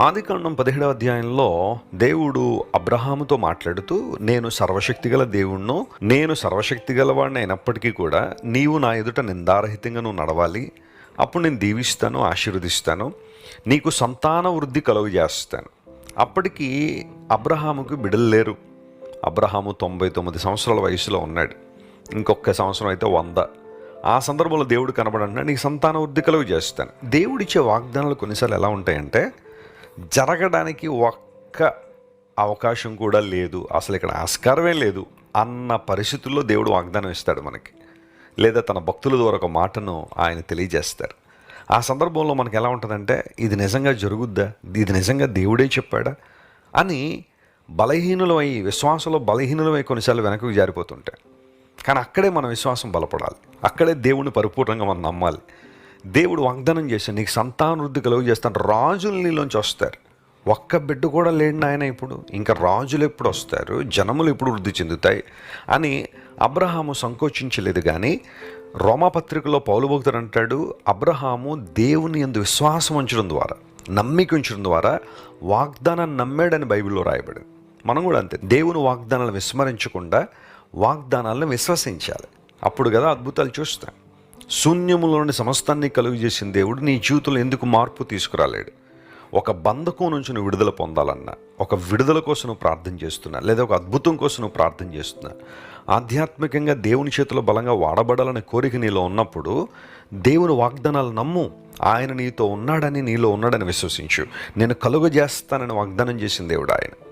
ఆదికాండం పదిహేడవ అధ్యాయంలో దేవుడు అబ్రహాముతో మాట్లాడుతూ నేను సర్వశక్తిగల దేవుణ్ణు నేను సర్వశక్తిగల వాడిని అయినప్పటికీ కూడా నీవు నా ఎదుట నిందారహితంగా నువ్వు నడవాలి. అప్పుడు నేను దీవిస్తాను ఆశీర్వదిస్తాను నీకు సంతాన వృద్ధి కలుగు చేస్తాను అప్పటికి అబ్రహాముకు బిడలు లేరు. అబ్రహాము తొంభై తొమ్మిది సంవత్సరాల వయసులో ఉన్నాడు. ఇంకొక సంవత్సరం అయితే వంద. ఆ సందర్భంలో దేవుడు కనబడంటే నీకు సంతాన వృద్ధి కలుగు చేస్తాను దేవుడిచ్చే వాగ్దానాలు కొన్నిసార్లు ఎలా ఉంటాయంటే జరగడానికి ఒక్క అవకాశం కూడా లేదు. అసలు ఇక్కడ ఆస్కారమే లేదు. అన్న పరిస్థితుల్లో దేవుడు వాగ్దానం ఇస్తాడు మనకి. లేదా తన భక్తుల ద్వారా ఒక మాటను ఆయన తెలియజేస్తారు. ఆ సందర్భంలో మనకి ఎలా ఉంటుందంటే ఇది నిజంగా జరుగుద్దా? ఇది నిజంగా దేవుడే చెప్పాడా? అని బలహీనులమై విశ్వాసంలో బలహీనులమై కొన్నిసార్లు వెనక్కి జారిపోతుంటాయి. కానీ అక్కడే మన విశ్వాసం బలపడాలి. అక్కడే దేవుణ్ణి పరిపూర్ణంగా మనం నమ్మాలి. దేవుడు వాగ్దానం చేశాడు నీకు సంతానవృద్ధి కలుగు చేస్తాను. రాజులు నీలోంచి వస్తారు. ఒక్క బిడ్డ కూడా లేడు ఆయన ఇప్పుడు. ఇంకా రాజులు ఎప్పుడు వస్తారు? జనములు ఎప్పుడు వృద్ధి చెందుతాయి? అని అబ్రహాము సంకోచించలేదు కానీ రోమాపత్రికలో పౌలుభక్తుడు అంటాడు అబ్రహాము దేవుని ఎందు విశ్వాసం ఉంచడం ద్వారా నమ్మిక ఉంచడం ద్వారా వాగ్దానాన్ని నమ్మాడని బైబిల్లో రాయబడింది మనం కూడా అంతే దేవుని వాగ్దానాలను విస్మరించకుండా వాగ్దానాలను విశ్వసించాలి. అప్పుడు కదా అద్భుతాలు చూస్తాం. శూన్యములోని సమస్తాన్ని కలుగు చేసిన దేవుడు నీ జీవితంలో ఎందుకు మార్పు తీసుకురాలేడు? ఒక బంధకం నుంచి నువ్వు విడుదల పొందాలన్నా ఒక విడుదల కోసం నువ్వు ప్రార్థన చేస్తున్నా లేదా ఒక అద్భుతం కోసం నువ్వు ప్రార్థన చేస్తున్నా ఆధ్యాత్మికంగా దేవుని చేతిలో బలంగా వాడబడాలనే కోరిక నీలో ఉన్నప్పుడు దేవుని వాగ్దానాలు నమ్ము. ఆయన నీతో ఉన్నాడని నీలో ఉన్నాడని విశ్వసించు. నేను కలుగజేస్తానని వాగ్దానం చేసిన దేవుడు ఆయన.